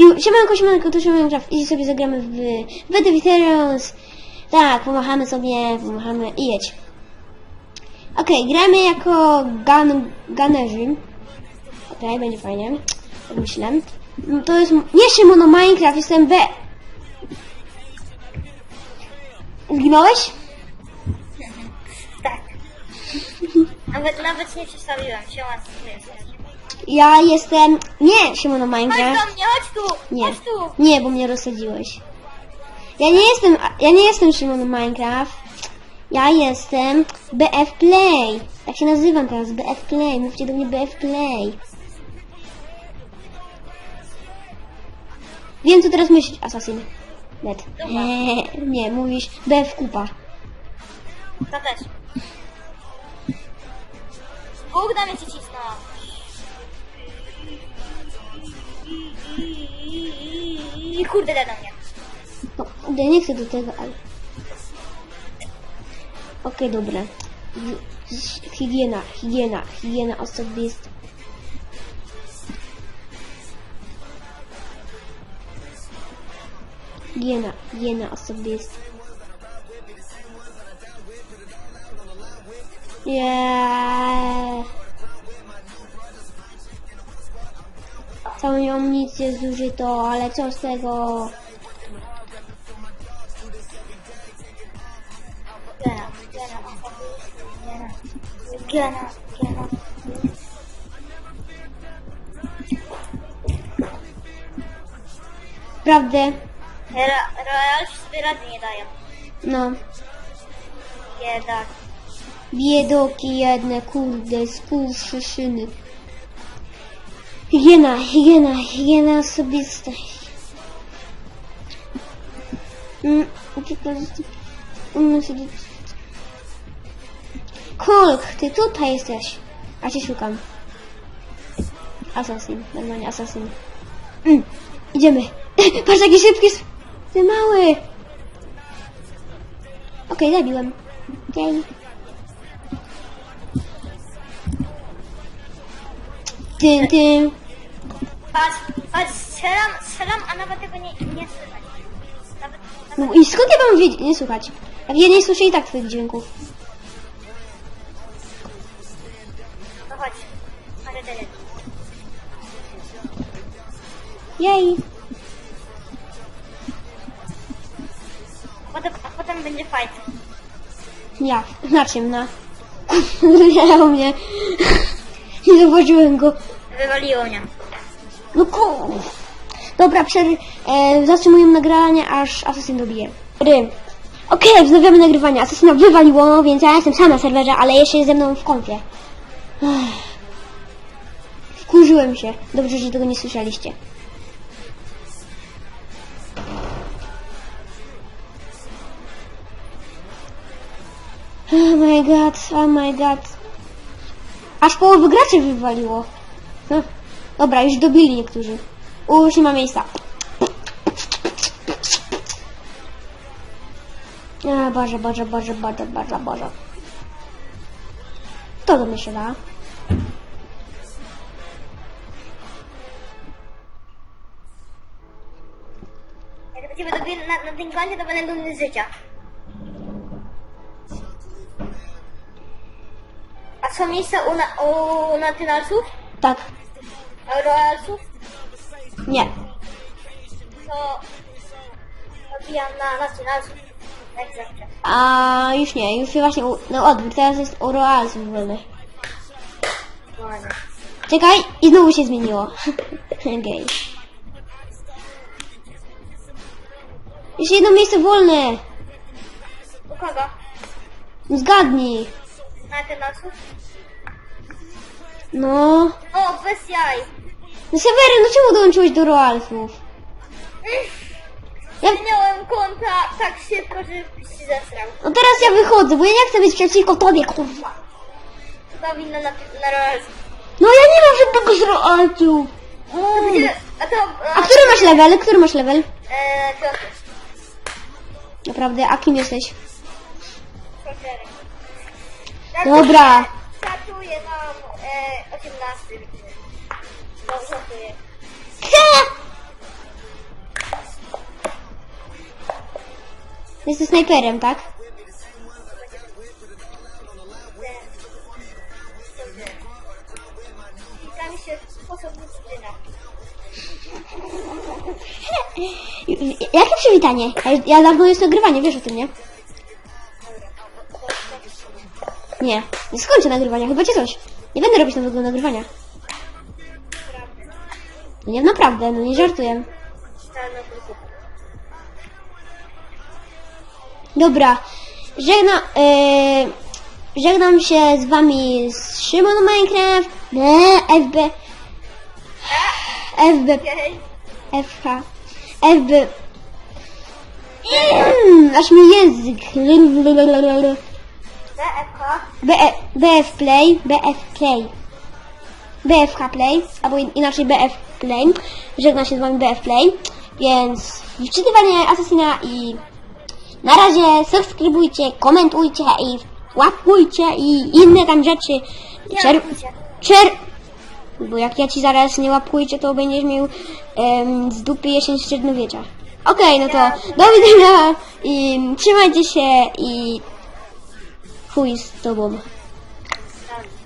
I siemanko, siemanko, to Siemanko Minecraft i sobie zagramy w Beta Veterans. Tak, pomachamy sobie, pomachamy i jedź. Okej, gramy jako gun, gunnerzy. Okej, będzie fajnie. Tak myślę. Mm, To jest nie Szymono Minecraft, jestem B. Zginąłeś? Tak. Nawet, nawet nie przedstawiłem się, ładnie jesteś. Ja jestem... Nie, Szymono Chodź Minecraft. do mnie, chodź tu! Nie. Chodź tu! Nie, bo mnie rozsadziłeś. Ja nie jestem, ja nie jestem Szymon Minecraft. Ja jestem BF Play. Tak się nazywam teraz, BF Play. Mówcie do mnie BF Play. Wiem, co teraz myślisz, Assassin. Net. Eee, nie, mówisz BF Kupa. To też. Bóg na mnie ci cisnął. I kurde, da mnie. No, ja nie chcę do tego, ale... Okej, dobra. Hi- Higiena, higiena, higiena osobista. Higiena, higiena osobista. Yeah. Całą amunicję zużyto, ale co z tego? Gena, gena, gena, gena, gena. Prawdę? Ra- Royal sobie rady nie dają. No. Biedak. Biedoki jedne, kurde, skurczyszyny. Higiena, higiena, higiena osobista. Mm? Mm, to- Kolk, ty tutaj jesteś. A cię szukam. Assassin, normalnie assassin. Mm, idziemy. Patrz jaki szybki jest. Ty mały. Okej, zabiłem. Jej. Tym, tym. Patrz, patrz, strzelam, strzelam, a nawet tego nie, nie słychać. Nawet, No i skąd ja mam wiedzieć? Nie słuchać. Jak ja nie słyszę i tak twoich dźwięków. no chodź. Ale tyle. Jej. A potem, a potem będzie fight. Ja, na czym, na? Nie, u mnie. Nie zauważyłem go. Wywaliło mnie. No ku... Dobra, przed, e, zatrzymujemy nagranie, aż Assassin dobije. Ry. Okej, wznawiamy nagrywanie. Assassina wywaliło, więc ja jestem sama na serwerze, ale jeszcze jest ze mną w. Ech. Wkurzyłem się. Dobrze, że tego nie słyszeliście. Oh my god, oh my god. Aż połowę graczy wywaliło. Hm. Dobra, już dobili niektórzy. U, już nie ma miejsca. A, Boże, Boże, Boże, Boże, Boże, Boże. Kto do mnie się da? Jak na, na tym koncie, to będę dumny z życia. A są miejsca u, na, u natynalsów? Tak. Royalsów? Nie. To dobijam na natynalsów. Jak zawsze. A już nie, już właśnie, u- no odwrót, teraz jest u Royalsów wolny. Ładnie. Czekaj, i znowu się zmieniło. Gej. Jeszcze jedno miejsce wolne. U kogo? No Zgadnij. Natynalsów? No. O, bez jaj. No Sewery, no czemu dołączyłeś do Royalsów? Ja, Zmieniałem konta tak szybko, że się zesrał. no teraz ja wychodzę, bo ja nie chcę być przeciwko tobie, kurwa. To winno na, na royalsów. No ja nie mam żadnego z Royalsów. To będzie, a to... A który masz level? Który masz level? Eee, piąty. Naprawdę, a kim jesteś? Cztery. Dobra. Czatuję nam e, 18. Żartuję. Jesteś snajperem, tak? Jakie przywitanie? Ja dawno jest nagrywanie, wiesz o tym, nie? Nie, nie skończę nagrywania, chyba cię coś. Nie będę robić nowego nagrywania. Nie, naprawdę, no nie żartuję. Dobra, żegna, yy, żegnam się z wami z Szymon Minecraft, B, FB, FB, FH, FB, mm, aż mi język. BF, BF Play, BF Play, Play, albo in- inaczej BF Play, żegna się z wami BF Play, więc wczytywanie Assassina i na razie subskrybujcie, komentujcie i łapkujcie i inne tam rzeczy. Czer, czer, bo jak ja ci zaraz nie łapkujcie, to będziesz miał em, z dupy jesień średniowiecza. Okej, no to do widzenia i trzymajcie się i chuj z tobą.